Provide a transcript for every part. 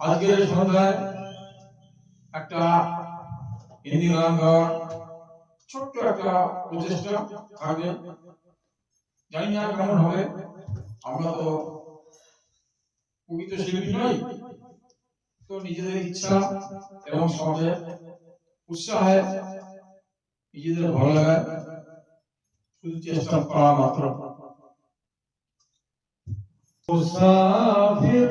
আজকের সন্ধ্যায় একটা হিন্দি গান গাওয়ার ছোট্ট একটা প্রচেষ্টা থাকবে জানি না কেমন হবে। আমরা তো প্রকৃত শিল্পী নই। তো নিজেদের ইচ্ছা এবং সমাজের উৎসাহে নিজেদের ভালো লাগায় শুধু চেষ্টা করা মাত্র। মুসাফির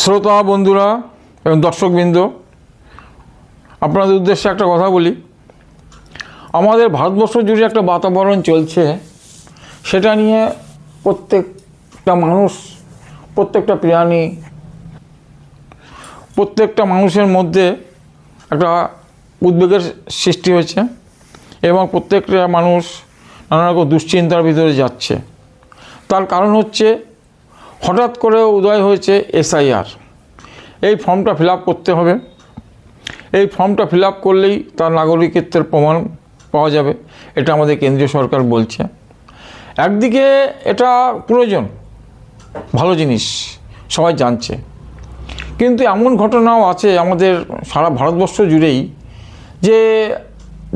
শ্রোতা, বন্ধুরা, এবং দর্শকবৃন্দ, আপনাদের উদ্দেশ্যে একটা কথা বলি। আমাদের ভারতবর্ষ জুড়ে একটা বাতাবরণ চলছে, সেটা নিয়ে প্রত্যেকটা মানুষ, প্রত্যেকটা প্রাণী, প্রত্যেকটা মানুষের মধ্যে একটা উদ্বেগের সৃষ্টি হয়েছে এবং প্রত্যেকটা মানুষ নানা রকম দুশ্চিন্তার ভিতরে যাচ্ছে। তার কারণ হচ্ছে হঠাৎ করে উদয় হয়েছে এসআইআর। এই ফর্মটা ফিল করতে হবে। এই ফর্মটা ফিল করলেই তার নাগরিকত্বের প্রমাণ পাওয়া যাবে, এটা আমাদের কেন্দ্রীয় সরকার বলছে। একদিকে এটা প্রয়োজন, ভালো জিনিস, সবাই জানছে। কিন্তু এমন ঘটনাও আছে আমাদের সারা ভারতবর্ষ জুড়েই যে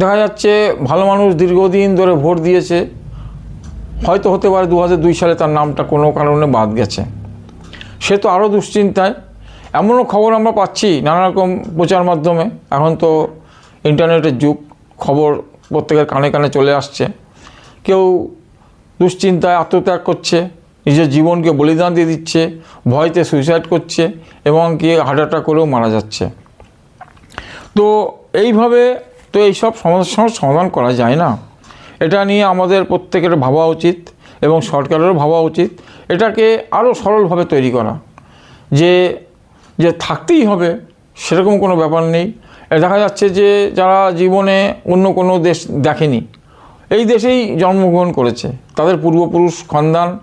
দেখা যাচ্ছে ভালো মানুষ দীর্ঘদিন ধরে ভোট দিয়েছে হয়তো হতে পারে দু সালে তার নামটা কোনো কারণে বাদ গেছে। সে তো আরও দুশ্চিন্তায়। এমনও খবর আমরা পাচ্ছি নানা রকম প্রচার মাধ্যমে। এখন তো ইন্টারনেটের যুগ, খবর প্রত্যেকের কানে কানে চলে আসছে। কেউ দুশ্চিন্তায় আত্মত্যাগ করছে, নিজের জীবনকে বলিদান দিয়ে দিচ্ছে, ভয়তে সুইসাইড করছে এবং কি হার্ট অ্যাটাক করেও মারা যাচ্ছে। তো এইভাবে তো এইসব সমস্যার সমাধান করা যায় না। এটা নিয়ে আমাদের প্রত্যেকের ভাবা উচিত এবং সরকারেরও ভাবা উচিত। এটাকে আরও সরলভাবে তৈরি করা। যে যে থাকতেই হবে, সেরকম কোনো ব্যাপার নেই। দেখা যাচ্ছে যে, যারা জীবনে অন্য কোনো দেশ দেখেনি, এই দেশেই জন্মগ্রহণ করেছে। তাদের পূর্বপুরুষ খানদান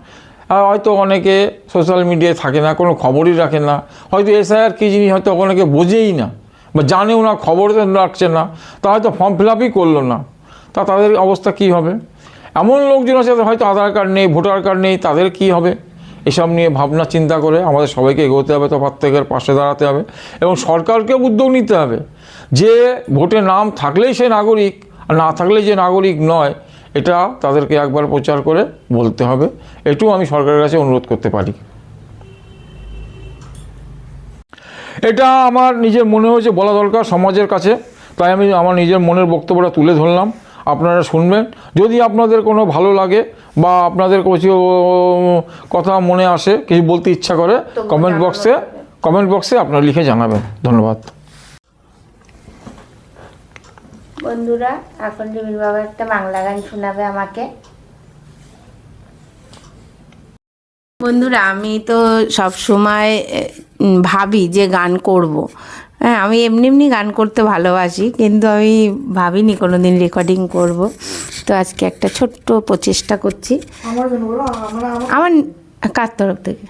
হয়তো অনেকে সোশ্যাল মিডিয়ায় থাকে না, কোনো খবরই রাখে না। হয়তো এসআইআর কী জিনিস হয়তো অনেকে বোঝেই না, বা জানেও না খবর রাখছে না। তা হয়তো ফর্ম ফিল আপই করল না। তা তাদের অবস্থা কী হবে? এমন লোকজন আছে হয়তো আধার কার্ড নেই, ভোটার কার্ড নেই, তাদের কী হবে? এসব নিয়ে ভাবনা, চিন্তা করে আমাদের সবাইকে এগোতে হবে তো, প্রত্যেকের পাশে দাঁড়াতে হবে এবং সরকারকেও উদ্যোগ নিতে হবে যে ভোটে নাম থাকলেই সে নাগরিক আর না থাকলে যে নাগরিক নয়, এটা তাদেরকে একবার প্রচার করে বলতে হবে। এটুকু আমি সরকারের কাছে অনুরোধ করতে পারি। এটা আমার নিজের মনে হয়েছে বলা দরকার সমাজের কাছে। তাই আমি আমার নিজের মনের বক্তব্যটা তুলে ধরলাম। আপনারা শুনবেন। যদি আপনাদের কোনো ভালো লাগে বা আপনাদের কিছু কথা মনে আসে কিছু বলতে ইচ্ছা করে কমেন্ট বক্সে কমেন্ট বক্সে আপনারা লিখে জানাবেন। ধন্যবাদ। বন্ধুরা এখন রিমির বাবা একটা বাংলা গান শোনাবে আমাকে। বন্ধুরা আমি তো সব সময় ভাবি যে গান করব। হ্যাঁ আমি এমনি এমনি গান করতে ভালোবাসি কিন্তু আমি ভাবিনি কোনো দিন রেকর্ডিং করব। তো আজকে একটা ছোট্ট প্রচেষ্টা করছি। আমার জন্য বলো আমরা আমার আমার কার তরফ থেকে?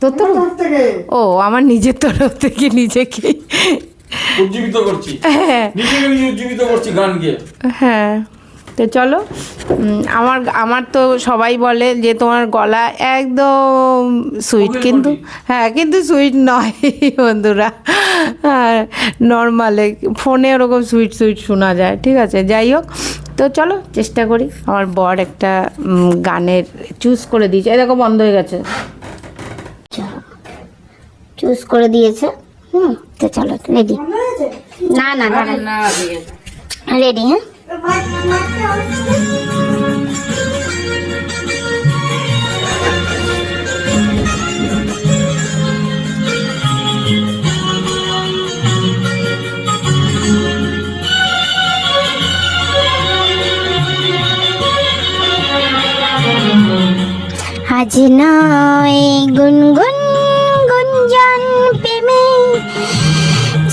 তোর তরফ থেকে। ও আমার নিজের তরফ থেকে নিজেকে। উজ্জীবিত করছি। হ্যাঁ। নিজেকে উজ্জীবিত করছি গান গিয়ে। হ্যাঁ। তো চলো আমার আমার তো সবাই বলে যে তোমার গলা একদম সুইট কিন্তু হ্যাঁ কিন্তু সুইট নয় বন্ধুরা। হ্যাঁ নর্মালে ফোনে ওরকম সুইট সুইট শোনা যায় ঠিক আছে যাই হোক তো চলো চেষ্টা করি আমার বর একটা গানের চুজ করে দিয়েছে এই দেখো বন্ধ হয়ে গেছে চুজ করে দিয়েছে হুম তো চলো রেডি না না না রেডি হ্যাঁ আজ নয়, গুনগুন গুঞ্জন প্রেমে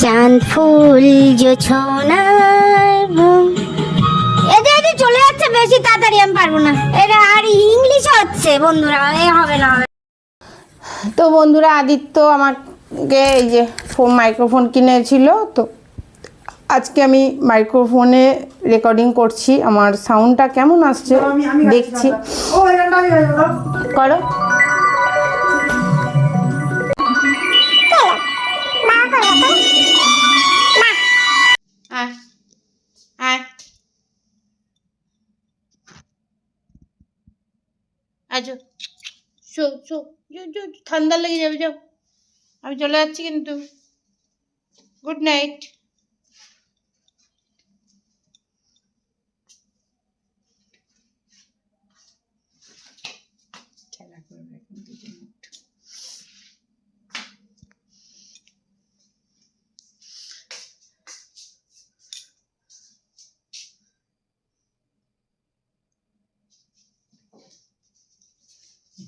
চাঁদ ফুল জোছনার বুক। এদের এদের চলে যাচ্ছে বেশি তাড়াতাড়ি, আমি পারব না এটা আর ইংলিশ হচ্ছে, বন্ধুরা, এ হবে না। তো বন্ধুরা, আদিত্য আমাকে এই যে ফোন মাইক্রোফোন কিনেছিল, তো আজকে আমি মাইক্রোফোনে রেকর্ডিং করছি আমার সাউন্ডটা কেমন আসছে দেখছি। করো। আচ্ছা শো শো যো, যো, ঠান্ডা লেগে যাবে যাও। আমি চলে যাচ্ছি কিন্তু। Good night.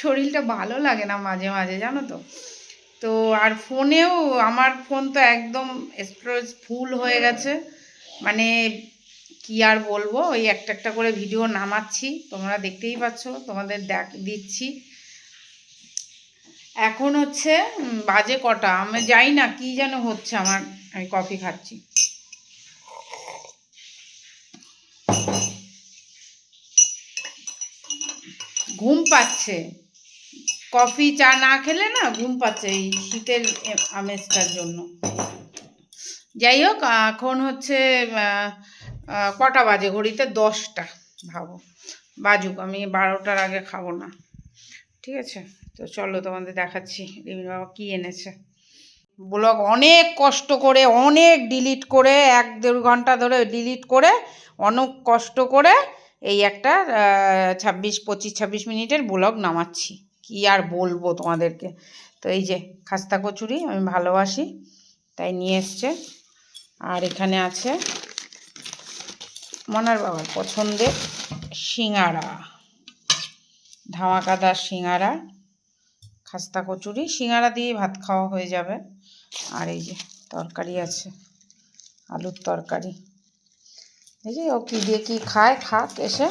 শরীরটা ভালো লাগে না মাঝে মাঝে, জানো তো। তো আর ফোনেও আমার ফোন তো একদম স্টোরেজ ফুল হয়ে গেছে। মানে কি আর বলব, ওই একটা একটা করে ভিডিও নামাচ্ছি, তোমরা দেখতেই পাচ্ছ, তোমাদের দেখ, দিচ্ছি। এখন হচ্ছে বাজে কটা, আমি যাই না কি যেন হচ্ছে আমার, আমি কফি খাচ্ছি। ঘুম পাচ্ছে। কফি, চা না খেলে না ঘুম পাচ্ছে এই শীতের আমেজটার জন্য। যাই হোক, এখন হচ্ছে কটা বাজে? ঘড়িতে দশটা, ভাবো। বাজুক, আমি বারোটার আগে খাব না। ঠিক আছে? তো চলো তোমাদের দেখাচ্ছি রিমির বাবা কী এনেছে। ব্লগ অনেক কষ্ট করে, অনেক ডিলিট করে, এক দেড় ঘণ্টা ধরে ডিলিট করে, অনেক কষ্ট করে এই একটা ছাব্বিশ, পঁচিশ, ছাব্বিশ মিনিটের ব্লগ নামাচ্ছি। কি আর বলব তোমাদেরকে? তো এই যে খাস্তা কচুরি আমি ভালোবাসি, তাই নিয়ে এসছে। আর এখানে আছে মনার বাবার পছন্দের সিঙাড়া ধামাকাদার সিঙাড়া খাস্তা কচুরি। সিঙাড়া দিয়ে ভাত খাওয়া হয়ে যাবে। আর এই যে তরকারি আছে, আলুর তরকারি। যে ও কী দিয়ে কী খায়, খাক এসে।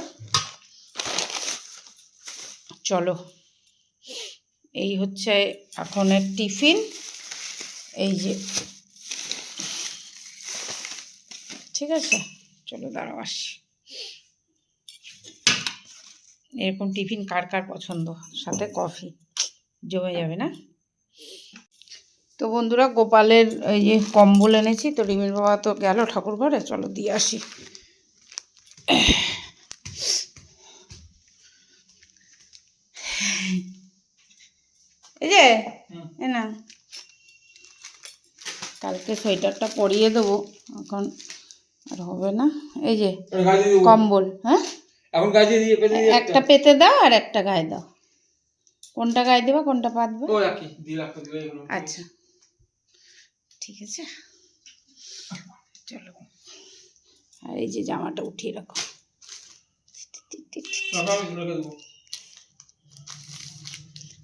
চলো, এই হচ্ছে এখনের টিফিন। এই যে, ঠিক আছে? চলো দাঁড়াও আসি এরকম টিফিন কার কার পছন্দ? সাথে কফি। জমে যাবে না? তো বন্ধুরা, গোপালের এই যে কম্বল এনেছি, তো রিমির বাবা তো গেল ঠাকুর ঘরে। চলো দিয়ে আসি। এই যে না। কালকে সোয়েটারটা পরিয়ে দেবো এখন আর হবে না। এই যে। কম্বল হ্যাঁ? এখন গায়ে দিয়ে দিয়ে পেতে দিয়ে একটা। পেতে দাও আর একটা গায়ে দাও। কোনটা গায়ে দেবা কোনটা পাতবে ও একই দিয়ে রাখতে দিলে আচ্ছা। ঠিক আছে। চলো। আর এই যে জামাটা উঠিয়ে রাখো।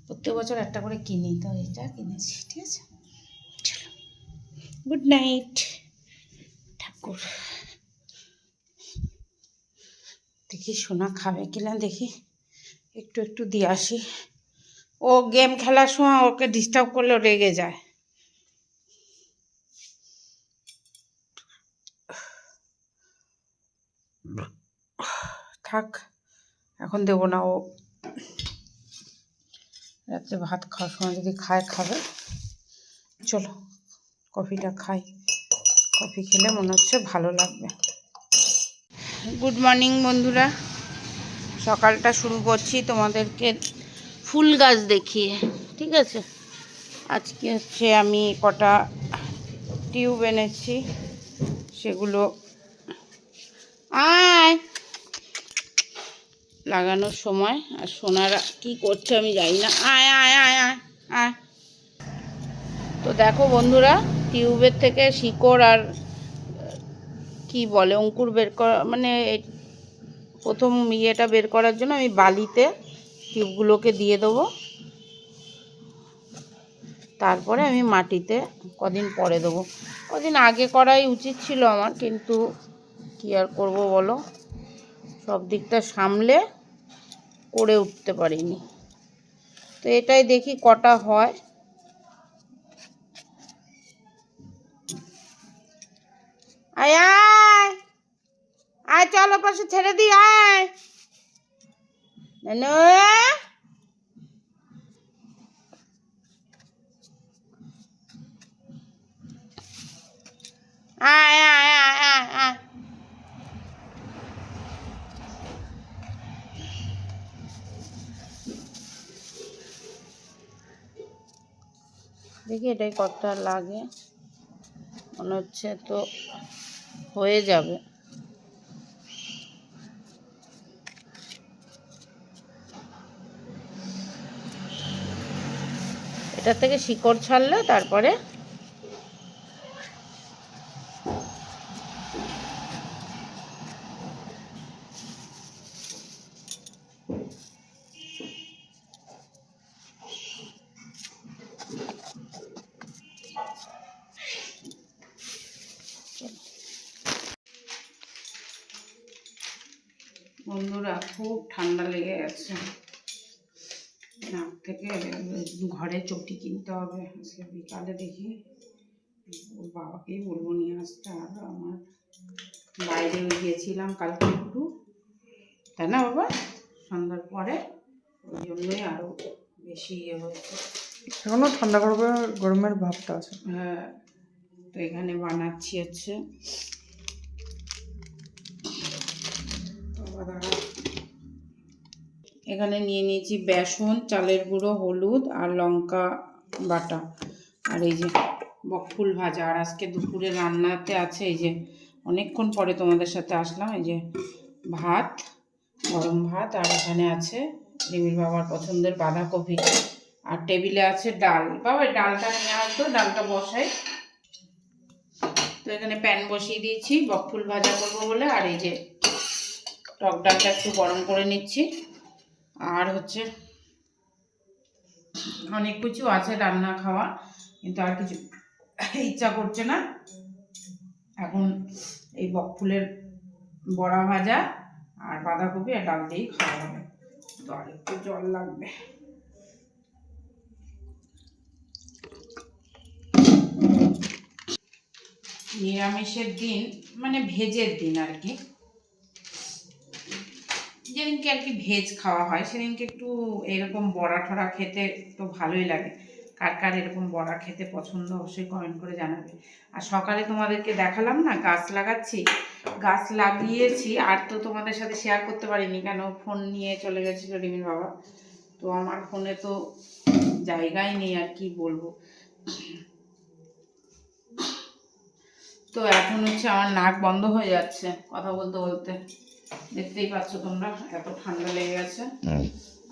প্রত্যেক বছর একটা করে কিনি তো, এটা কিনেছি, ঠিক আছে? চলো গুড নাইট ঠাকুর। দেখি সোনা খাবে কিনা, দেখি। একটু একটু দিয়ে আসি। ও গেম খেলার সময় ওকে ডিস্টার্ব করলেও রেগে যায়। থাক, এখন দেবো না। ও রাত্রে ভাত খাওয়ার সময় যদি খায়, খাবে। চলো, কফিটা খাই। কফি খেলে মনে হচ্ছে ভালো লাগবে। গুড মর্নিং বন্ধুরা। সকালটা শুরু করছি তোমাদেরকে ফুল গাছ দেখিয়ে, ঠিক আছে? আজকে হচ্ছে আমি কটা টিউব এনেছি, সেগুলো আয়! লাগানোর সময় আর সোনারা কি করছে আমি জানি না। আয় আয় আয় আয় আয়। তো দেখো বন্ধুরা, টিউবের থেকে শিকড় আর কি বলে, অঙ্কুর বের করা মানে প্রথম ইয়েটা বের করার জন্য আমি বালিতে টিউবগুলোকে দিয়ে দেবো। তারপরে আমি মাটিতে কদিন পরে দেবো। কদিন আগে করাই উচিত ছিল আমার, কিন্তু কি আর করব বলো? সব দিকটা সামলে করে উঠতে পারিনি। তো এটাই দেখি কটা হয়। আয় আয় আয়, চল পাশে ছেড়ে দি, আয়। আয় আয় আয় আয় আয়। দেখি এটাই কতটা লাগে। মনে হচ্ছে তো হয়ে যাবে। এটা থেকে শিকড় ছাড়লে তারপরে বন্ধুরা খুব ঠান্ডা লেগে গেছে নাক থেকে ঘরে চটি কিনতে হবে। আজকে বিকালে দেখি। ওর বাবাকেই বলব নিয়ে আসতে। আর আমার বাইরে গিয়েছিলাম কালকে একটু। তাই না বাবা? সন্ধ্যার পরে। ওই জন্যই আরও বেশি ইয়ে হচ্ছে। এখনও ঠান্ডা করবে গরমের ভাবটা আছে। হ্যাঁ তো এখানে বানাচ্ছি হচ্ছে। এখানে নিয়ে নিয়েছি বেসন চালের গুঁড়ো হলুদ আর লঙ্কা। বাটা। আর এই যে বকফুল ভাজা। আর আজকে দুপুরে রান্নাতে আছে এই যে অনেকক্ষণ পরে তোমাদের সাথে আসলাম, এই যে ভাত, গরম ভাত, আর এখানে আছে রিমির বাবার পছন্দের বাঁধাকপি। আর টেবিলে আছে ডাল। বাবা ডালটা নিয়ে আসতো ডালটা বসাই। তো এখানে প্যান বসিয়ে দিয়েছি বকফুল ভাজা করব বলে। আর এই যে টক ডালটা একটু গরম করে নিচ্ছি। আর হচ্ছে অনেক কিছু আছে রান্না খাওয়া, কিন্তু আর কিছু ইচ্ছা করছে না। এখন এই বকফুলের বড়া ভাজা আর বাঁধাকপি আর ডাল দিয়েই খাওয়া হবে। তো আর একটু জল লাগবে। নিরামিষের দিন মানে ভেজের দিন আর কি। যেদিনকে আর কি ভেজ খাওয়া হয়, সেদিনকে একটু এরকম বড়া ঠড়া খেতে তো ভালোই লাগে। কার কার এরকম বড়া খেতে পছন্দ অবশ্যই কমেন্ট করে জানাবে। আর সকালে তোমাদেরকে দেখালাম না, গাছ লাগাচ্ছি। গাছ লাগিয়েছি, আর তো তোমাদের সাথে শেয়ার করতে পারিনি, কেন ফোন নিয়ে চলে গেছিল রিমির বাবা। তো আমার ফোনে তো জায়গাই নেই আর কি বলব। তো এখন হচ্ছে আমার নাক বন্ধ হয়ে যাচ্ছে, কথা বলতে বলতে। দেখতেই পাচ্ছ তোমরা এত ঠান্ডা লেগে গেছে।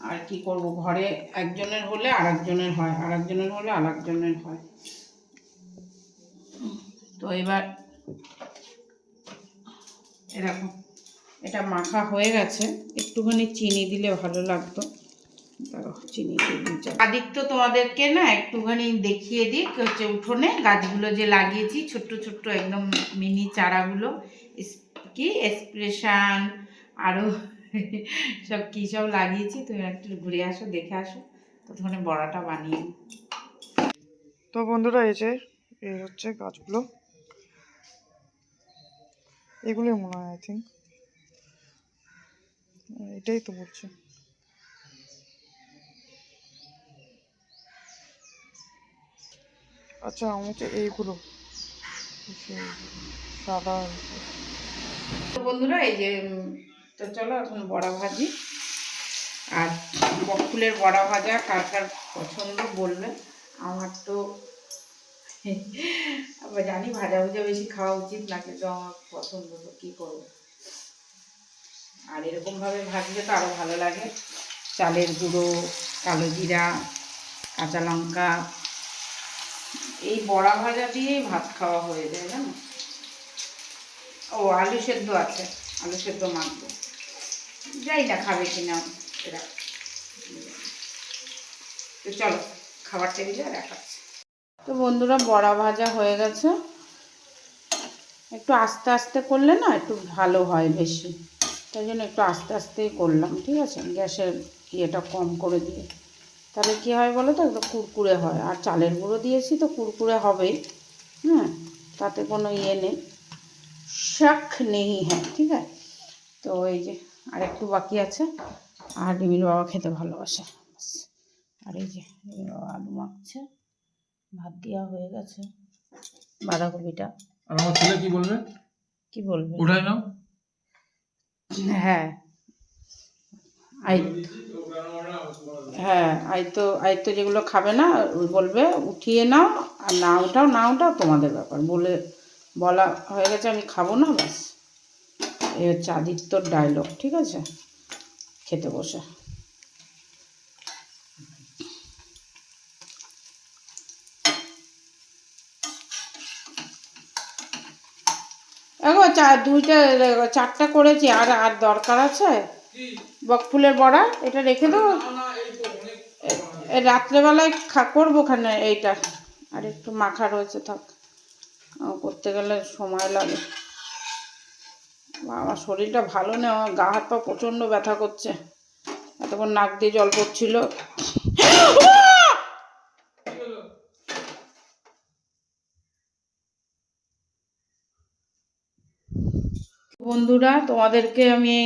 আর কি করব ঘরে একজনের হলে আর একজনের হয় আর একজনের হলে আর একজনের হয় তো এবার এরকম এটা মাখা হয়ে গেছে একটুখানি চিনি দিলে ভালো লাগতো। চিনি দিয়ে আদিত্য তোমাদেরকে না একটুখানি দেখিয়ে দিক হচ্ছে উঠোনে গাছগুলো যে লাগিয়েছি ছোট্ট ছোট্ট একদম মিনি চারাগুলো কি এক্সপ্রেশন আরও সব কী সব লাগিয়েছি, তুমি একটু ঘুরে আসো, দেখে আসো। ততক্ষণে বড়াটা বানিয়ে। তো বন্ধুরা, এই যে এই হচ্ছে গাছগুলো। এগুলোই মনে হয় আই থিঙ্ক এটাই তো বলছি। আচ্ছা আমাকে এইগুলো সাদা তো বন্ধুরা, এই যে তো চলো এখন বড়া ভাজি। আর বকফুলের বড়া ভাজা, কার কার পছন্দ বলবে। আমার তো আবার জানি ভাজা ভুজা বেশি খাওয়া উচিত না, কিন্তু আমার পছন্দ, তো কী করব? আর এরকমভাবে ভাজলে তো আরও ভালো লাগে। চালের গুঁড়ো, কালো জিরা, কাঁচা লঙ্কা। এই বড়া ভাজা দিয়েই ভাত খাওয়া হয়ে যায়, জানো? ও, আলু সেদ্ধ আছে। আলু সেদ্ধ মাখবো। যাই না খাবে কিনা এরা। তো চলো, খাবার টেবিলে দেখাচ্ছি তো বন্ধুরা, বড়া ভাজা হয়ে গেছে। একটু আস্তে আস্তে করলে না একটু ভালো হয় বেশি। তাই জন্য একটু আস্তে আস্তেই করলাম, ঠিক আছে? গ্যাসের ইয়েটা কম করে দিয়ে। তাহলে কী হয় বলো তো, একদম কুরকুরে হয়। আর চালের গুঁড়ো দিয়েছি তো কুরকুরে হবেই। হ্যাঁ তাতে কোনো ইয়ে নেই। শাক নেই হ্যাঁ ঠিক আছে? তো এই যে আর একটু বাকি আছে। আর রিমির বাবা খেতে ভালোবাসে। আর এই যে রিমির বাবা আলু মাখছে। ভাত দেওয়া হয়ে গেছে। বাঁধাকপিটা। আর আমার ছেলে কি বলবে? কি বলবে? উঠাই নাও। হ্যাঁ। আই হ্যাঁ আইতো আইতো যেগুলো খাবে না বলবে উঠিয়ে নাও আর না উঠাও না উঠাও তোমাদের ব্যাপার। বলে বলা হয়ে গেছে আমি খাব না ব্যাস। এই হচ্ছে আদিত্যর ডায়লগ ঠিক আছে? খেতে বসে। এখন চা দুইটা চারটা করেছি আর আর দরকার আছে? বকফুলের বড়া এটা রেখে দেবো রাত্রেবেলায় খা করব খানে এইটা। আর একটু মাখা রয়েছে থাক। করতে গেলে সময় লাগে। আমার শরীরটা ভালো নেই আমার গা হাত পা প্রচণ্ড ব্যথা করছে। এতক্ষণ নাক দিয়ে জল পড়ছিল। বন্ধুরা, তোমাদেরকে আমি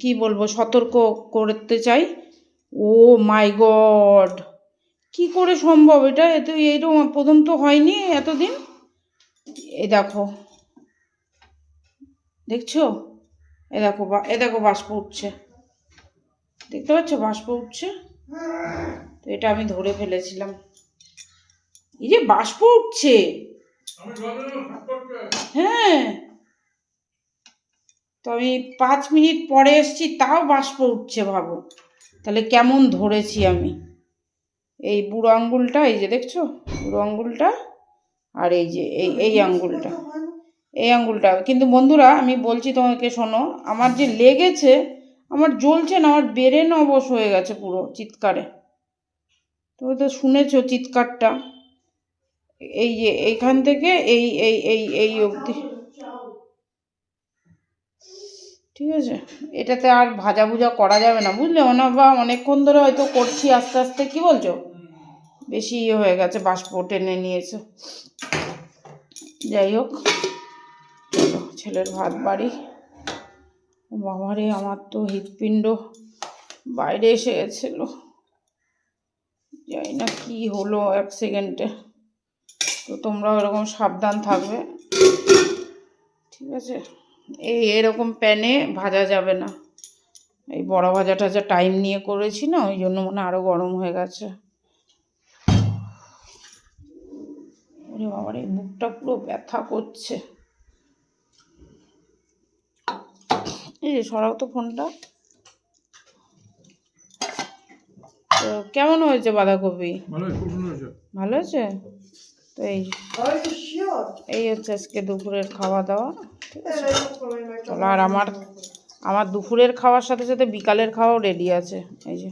কি বলব, সতর্ক করতে চাই। Oh my God! কি করে সম্ভব এটা? এত এইরকম প্রথম তো হয়নি এতদিন। এই দেখো। দেখছ? এ দেখো এ দেখো বাষ্প উঠছে। দেখতে পাচ্ছ? বাষ্প উঠছে। তো এটা আমি ধরে ফেলেছিলাম। এই যে বাষ্প উঠছে। হ্যাঁ। তো আমি পাঁচ মিনিট পরে এসছি, তাও বাষ্প উঠছে ভাবো। তাহলে কেমন ধরেছি আমি? এই বুড়ো আঙ্গুলটা, এই যে দেখছ? বুড়ো আঙ্গুলটা আর এই যে এই এই আঙ্গুলটা। এই আঙ্গুলটা। কিন্তু বন্ধুরা আমি বলছি তোমাকে শোনো আমার যে লেগেছে আমার জ্বলছে না আমার বেরেন অবশ হয়ে গেছে পুরো চিৎকারে। তুমি তো শুনেছো চিৎকারটা। এই যে এইখান থেকে এই এই এই এই অবধি। ঠিক আছে? এটাতে আর ভাজা ভুজা করা যাবে না বুঝলে? ওনা বা অনেকক্ষণ ধরে হয়তো করছি আস্তে আস্তে কি বলছো? বেশি ইয়ে হয়ে গেছে, বাষ্প টেনে নিয়েছে। যাই হোক, ছেলের ভাত বাড়ি। বাবারে, আমার তো হৃৎপিণ্ড বাইরে এসে গেছিল। জানি না কি হলো এক সেকেন্ডে। তো তোমরা এরকম সাবধান থাকবে। ঠিক আছে? এই এরকম প্যানে ভাজা যাবে না। এই বড় ভাজা টাজা টাইম নিয়ে করেছি না, ওই জন্য মনে আরও গরম হয়ে গেছে। ওরে বাবার এই বুকটা পুরো ব্যথা করছে। এই যে সরাও তো ফোনটা। তো কেমন হয়েছে বাঁধাকপি? ভালো হয়েছে? আছে তো এই এই হচ্ছে আজকে দুপুরের খাওয়া দাওয়া ঠিক আছে? চলো আর আমার আমার দুপুরের খাওয়ার সাথে সাথে বিকালের খাওয়াও রেডি আছে। এই যে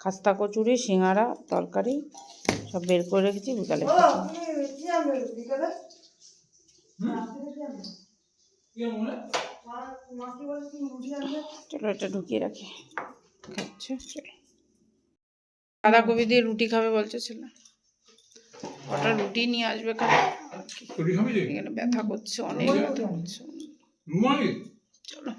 খাস্তা কচুরি সিঙ্গারা তরকারি সব বের করে রেখেছি বিকালে? চলো এটা ঢুকিয়ে রাখি। খাচ্ছে চলো। বাঁধাকপি দিয়ে রুটি খাবে বলছে ছেলে। ওটা রুটি নিয়ে আসবে এখানে ব্যথা করছে অনেক ব্যথা করছে। চলো।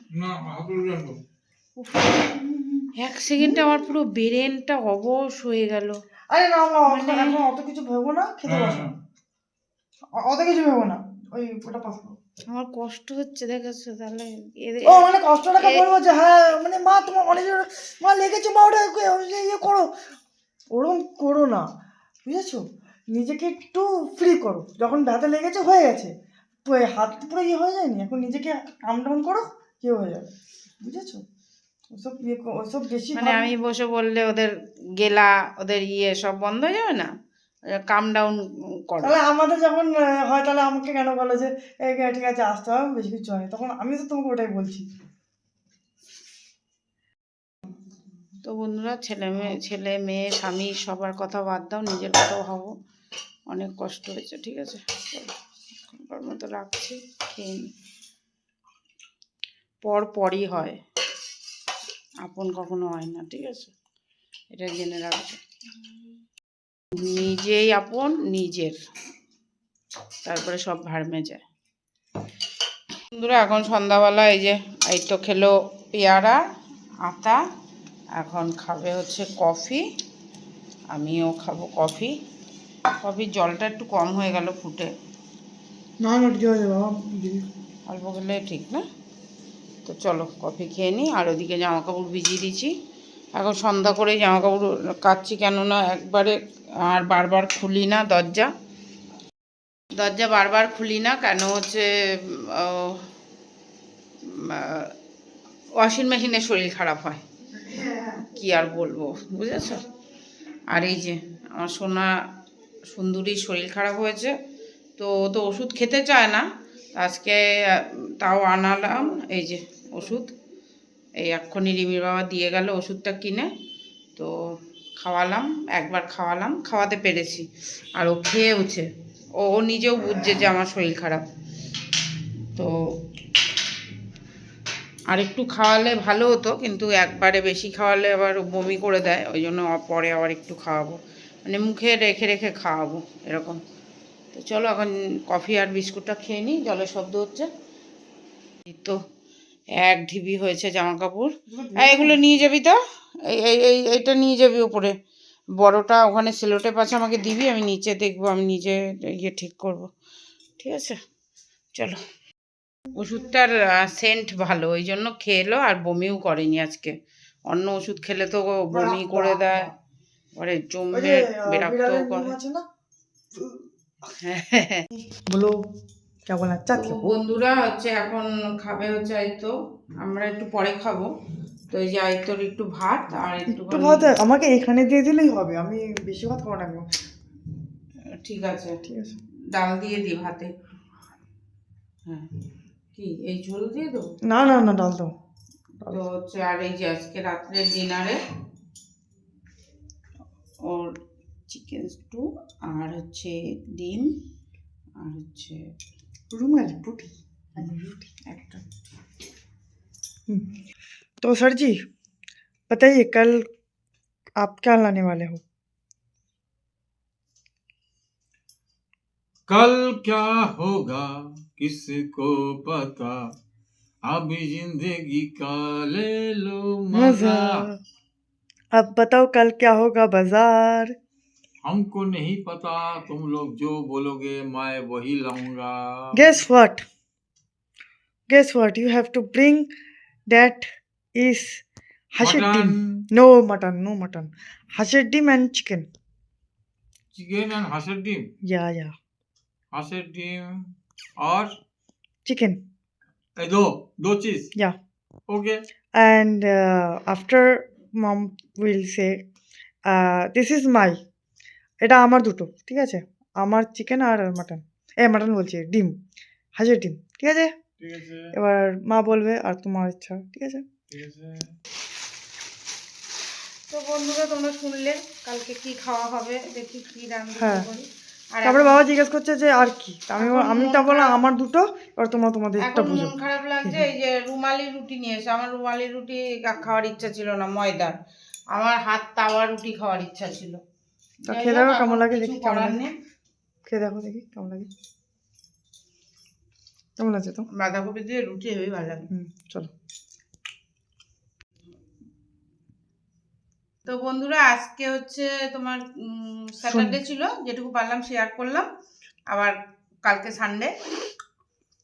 এক সেকেন্ডে আমার পুরো ব্রেনটা অবশ হয়ে গেল। আরে না না মানে- এখন অত কিছু ভেবো না খেতে হ্যাঁ, বসো। অত কিছু ভেবো না ওই ওটা পাস করো। আমার কষ্ট হচ্ছে দেখেছ? তাহলে এদের ও মানে কষ্টটাকে বলব যে হ্যাঁ মানে মা তোমার অনেক জোর- মা লেগেছে মা ওটা ইয়ে- করো। ওরকম করো না বুঝেছ? নিজেকে একটু ফ্রি করো। যখন ব্যথা লেগেছে হয়ে গেছে। তো এই হাত পুরো ইয়ে হয়ে যায়নি? এখন নিজেকে কাম ডাউন করো ইয়ে হয়ে যাবে। বুঝেছ? ওসব ইয়ে ওসব বেশি মানে আমি বসে বললে ওদের গেলা ওদের ইয়ে সব বন্ধ হয়ে যাবে না? কাম ডাউন করো। তাহলে আমাদের যখন হয় তাহলে আমাকে কেন বলো যে ঠিক আছে আসতে হবে বেশি কিছু হয় তখন আমি তো তোমাকে ওটাই বলছি। তো বন্ধুরা ছেলে মেয়ে ছেলে মেয়ে স্বামী সবার কথা বাদ দাও নিজের কথাও ভাবো। অনেক কষ্ট হয়েছে ঠিক আছে? এখনকার মতো রাখছি খেয়ে পর পরই হয়। আপন কখনো হয় না ঠিক আছে? এটা জেনে রাখবে। নিজেই আপন নিজের। তারপরে সব ভাড়মে যায় বন্ধুরা এখন সন্ধ্যাবেলা এই যে এই তো খেলো পেয়ারা আতা এখন খাবে হচ্ছে কফি। আমিও খাব কফি। কফির জলটা একটু কম হয়ে গেল ফুটে। না বাবা অল্প খেলে ঠিক না? তো চলো কফি খেয়ে নিই। আর ওদিকে জামা কাপড় ভিজিয়ে দিয়েছি। এখন সন্ধ্যা করে জামা কাপড় কাচ্ছি কেননা একবারে আর বারবার খুলি না দরজা। দরজা বারবার খুলি না কেন হচ্ছে ওয়াশিং মেশিনে শরীর খারাপ হয়। কি আর বলব, বুঝেছ? আর এই যে, আমার সোনা সুন্দরীর শরীর খারাপ হয়েছে। তো তো ওষুধ খেতে চায় না। আজকে তাও আনালাম, এই যে ওষুধ। এই এক্ষুনি রিমির বাবা দিয়ে গেল ওষুধটা কিনে, তো খাওয়ালাম, একবার খাওয়ালাম, খাওয়াতে পেরেছি। আর ও খেয়েওছে। ও ও নিজেও বুঝছে যে আমার শরীর খারাপ। তো আর একটু খাওয়ালে ভালো হতো, কিন্তু একবারে বেশি খাওয়ালে আবার বমি করে দেয়, ওই জন্য পরে আবার একটু খাওয়াবো। মানে মুখে রেখে রেখে খাওয়াবো, এরকম। তো চলো এখন কফি আর বিস্কুটটা খেয়ে নিই জলের শব্দ হচ্ছে। তো এক ঢিবি হয়েছে জামা কাপড় এগুলো নিয়ে যাবি তো? এই এই এই এইটা নিয়ে যাবি উপরে। বড়টা ওখানে সেলোটেপ আছে আমাকে দিবি আমি নিচে দেখব আমি নিজে ইয়ে ঠিক করব। ঠিক আছে? চলো। ওষুধটার সেন্ট ভালো ওই জন্য খেলো আর বমিও করেনি আজকে। অন্য ওষুধ খেলে তো বমি করে দেয়। পরে জমবে যে বিরক্ত করে। বলো কেমন আচ্ছা বন্ধুরা হচ্ছে এখন খাবে হচ্ছে আইতো আমরা একটু পরে খাব। তো এই যে আইতোর একটু ভাত আর একটু ভাত আমাকে এখানে দিয়ে দিলেই হবে আমি বেশি ভাত খাব না ঠিক আছে। ঠিক আছে। ডাল দিয়ে দি ভাতে। হ্যাঁ। কি এই ঝোল দিয়ে দেবো? না না না ডাল দাও। তো হচ্ছে আর এই যে আজকে রাত্রের ডিনারে ওর চিকেন স্টু আর হচ্ছে ডিম আর হচ্ছে रुमाली रोटी একটা तो सर जी बताइए कल आप क्या लाने वाले हो कल क्या होगा किसको पता अब जिंदगी का ले लो मजा मजा अब बताओ कल क्या होगा बाजार हमको नहीं पता तुम लोग जो बोलोगे मैं वही लाऊँगा guess what guess what you have to bring that is hashirdim mutton no mutton no mutton hashirdim and chicken chicken and हासर डिम yeah yeah हासर डिम और chicken ए, दो दो चीज़ yeah okay and uh, after mom will say uh, this is my এটা আমার দুটো ঠিক আছে? আমার চিকেন আর মাটন এ মাটন বলছি ডিম। হাজির ডিম ঠিক আছে? এবার মা বলবে আর তোমার ইচ্ছা ঠিক আছে? তো বন্ধুরা তোমরা শুনলে কালকে কি খাওয়া হবে দেখি কি রান্না হ্যাঁ। তারপরে বাবা জিজ্ঞেস করছে যে আর কি? আমি আমি তা বললাম আমার দুটো এবার তোমার তোমাদের একটা বুঝো। মন খারাপ লাগছে এই যে রুমালি রুটি নিয়ে এসে। আমার রুমালি রুটি খাওয়ার ইচ্ছা ছিল না ময়দার। আমার হাত তাওয়া রুটি খাওয়ার ইচ্ছা ছিল। তা খেয়ে দেখো কেমন লাগে দেখি কেমন লাগে। খেয়ে দেখো দেখি কেমন লাগে। কেমন আছে তো বাঁধাকপি দিয়ে রুটি হেবি ভালো লাগে। হুম চলো। তো বন্ধুরা আজকে হচ্ছে তোমার স্যাটারডে ছিল যেটুকু পারলাম শেয়ার করলাম। আবার কালকে সানডে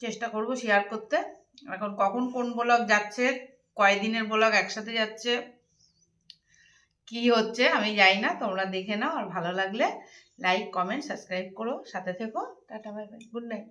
চেষ্টা করব শেয়ার করতে। এখন কখন কোন ব্লগ যাচ্ছে কয়দিনের ব্লগ একসাথে যাচ্ছে কি হচ্ছে আমি যাই না, তোমরা দেখে নাও আর ভালো লাগলে লাইক কমেন্ট সাবস্ক্রাইব করো, সাথে থেকো, tata bye bye good night